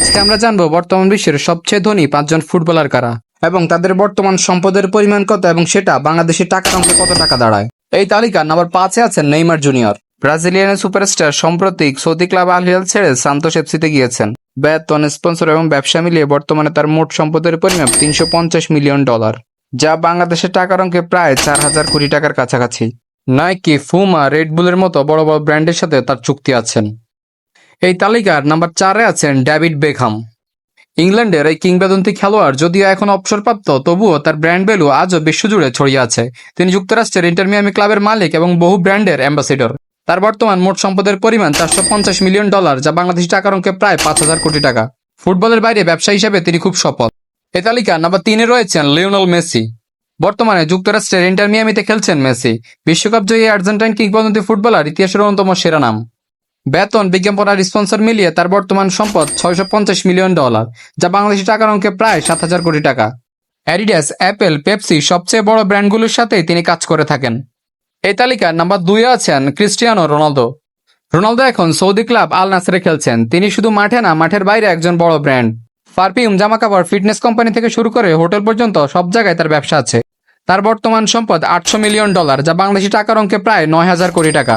আজকে আমরা জানব বর্তমান বিশ্বের সবচেয়ে ধনী পাঁচজন ফুটবলার কারা এবং তাদের বর্তমান সম্পদের পরিমাণ কত এবং সেটা বাংলাদেশের টাকার অঙ্কে কত টাকা দাঁড়ায়। এই তালিকা নাম্বার পাঁচে আছেন নেইমার জুনিয়র। ব্রাজিলিয়ান সুপারস্টার সম্প্রতিক সৌদি ক্লাব আল হিলাল ছেড়ে সান্তোস এফসিতে গিয়েছেন। বেতন, স্পন্সর এবং ব্যবসা মিলিয়ে বর্তমানে তার মোট সম্পদের পরিমাণ তিনশো পঞ্চাশ মিলিয়ন ডলার, যা বাংলাদেশের টাকার অঙ্কে প্রায় চার হাজার কোটি টাকার কাছাকাছি। নাইকি, ফুমা রেডবুলের মতো বড় বড় ব্র্যান্ডের সাথে তার চুক্তি আছেন। এই তালিকার নাম্বার চারে আছেন ডেভিড বেকহাম ইংল্যান্ডের এই কিংবদন্তি খেলোয়াড় যদিও এখন অবসরপ্রাপ্ত, তবুও তার ব্র্যান্ড ভ্যালু আজও বিশ্বজুড়ে ছড়িয়ে আছে। তিনি যুক্তরাষ্ট্রের ইন্টারমিয়ামি ক্লাবের মালিক এবং বহু ব্র্যান্ডের অ্যাম্বাসেডর। তার বর্তমান মোট সম্পদের পরিমাণ চারশো পঞ্চাশ মিলিয়ন ডলার, যা বাংলাদেশি টাকার অঙ্কে প্রায় পাঁচ হাজার কোটি টাকা। ফুটবলের বাইরে ব্যবসা হিসেবে তিনি খুব সফল। এই তালিকা নাম্বার তিনে রয়েছেন লিওনেল মেসি। বর্তমানে যুক্তরাষ্ট্রের ইন্টারমিয়ামিতে খেলছেন মেসি। বিশ্বকাপ জয়ী আর্জেন্টাইন কিংবদন্তি ফুটবলার ইতিহাসের অন্যতম সেরা নাম। বেতন বিজ্ঞাপন আর স্পন্সর মিলিয়ে তার বর্তমান সম্পদ ছয়শো পঞ্চাশ মিলিয়ন ডলার, যা বাংলাদেশি টাকার অঙ্কে প্রায় সাত হাজার কোটি টাকা। অ্যাডিডাস, অ্যাপেল, পেপসি সবচেয়ে বড় ব্র্যান্ডগুলোর সাথেই তিনি কাজ করে থাকেন। এই তালিকার নাম্বার দুই আছেন ক্রিস্টিয়ানো রোনালদো। রোনালদো এখন সৌদি ক্লাব আল নাসরে খেলছেন। তিনি শুধু মাঠে না, মাঠের বাইরে একজন বড় ব্র্যান্ড। পারফিউম, জামাকাপড়, ফিটনেস কোম্পানি থেকে শুরু করে হোটেল পর্যন্ত সব জায়গায় তার ব্যবসা আছে। তার বর্তমান সম্পদ আটশো মিলিয়ন ডলার, যা বাংলাদেশি টাকার অঙ্কে প্রায় নয় হাজার কোটি টাকা।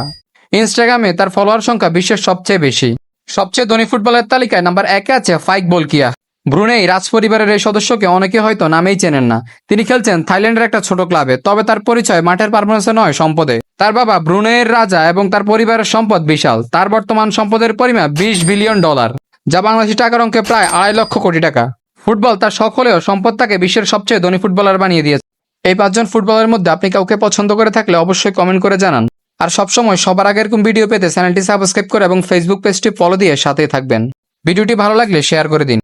ইনস্টাগ্রামে তার ফলোয়ার সংখ্যা বিশ্বের সবচেয়ে বেশি। সবচেয়ে ধনী ফুটবলের তালিকায় নাম্বার একে আছে ফাইক বলকিয়া। ব্রুনেই রাজ পরিবারের এই সদস্যকে অনেকে হয়তো নামেই চেনেন না। তিনি খেলছেন থাইল্যান্ডের একটা ছোট ক্লাবে, তবে তার পরিচয় মাঠের পারফরমেন্সে নয়, সম্পদে। তার বাবা ব্রুনেইয়ের রাজা এবং তার পরিবারের সম্পদ বিশাল। তার বর্তমান সম্পদের পরিমাণ বিশ বিলিয়ন ডলার, যা বাংলাদেশি টাকার অঙ্কে প্রায় আড়াই লক্ষ কোটি টাকা। ফুটবল তার সকলেও সম্পদ তাকে বিশ্বের সবচেয়ে ধনী ফুটবলার বানিয়ে দিয়েছে। এই পাঁচজন ফুটবলের মধ্যে আপনি কাউকে পছন্দ করে থাকলে অবশ্যই কমেন্ট করে জানান। আর সবসময় সবার আগে এরকম ভিডিও পেতে চ্যানেলটি সাবস্ক্রাইব করে এবং ফেসবুক পেজটি ফলো দিয়ে সাথে থাকবেন। ভিডিওটি ভালো লাগলে শেয়ার করে দিন।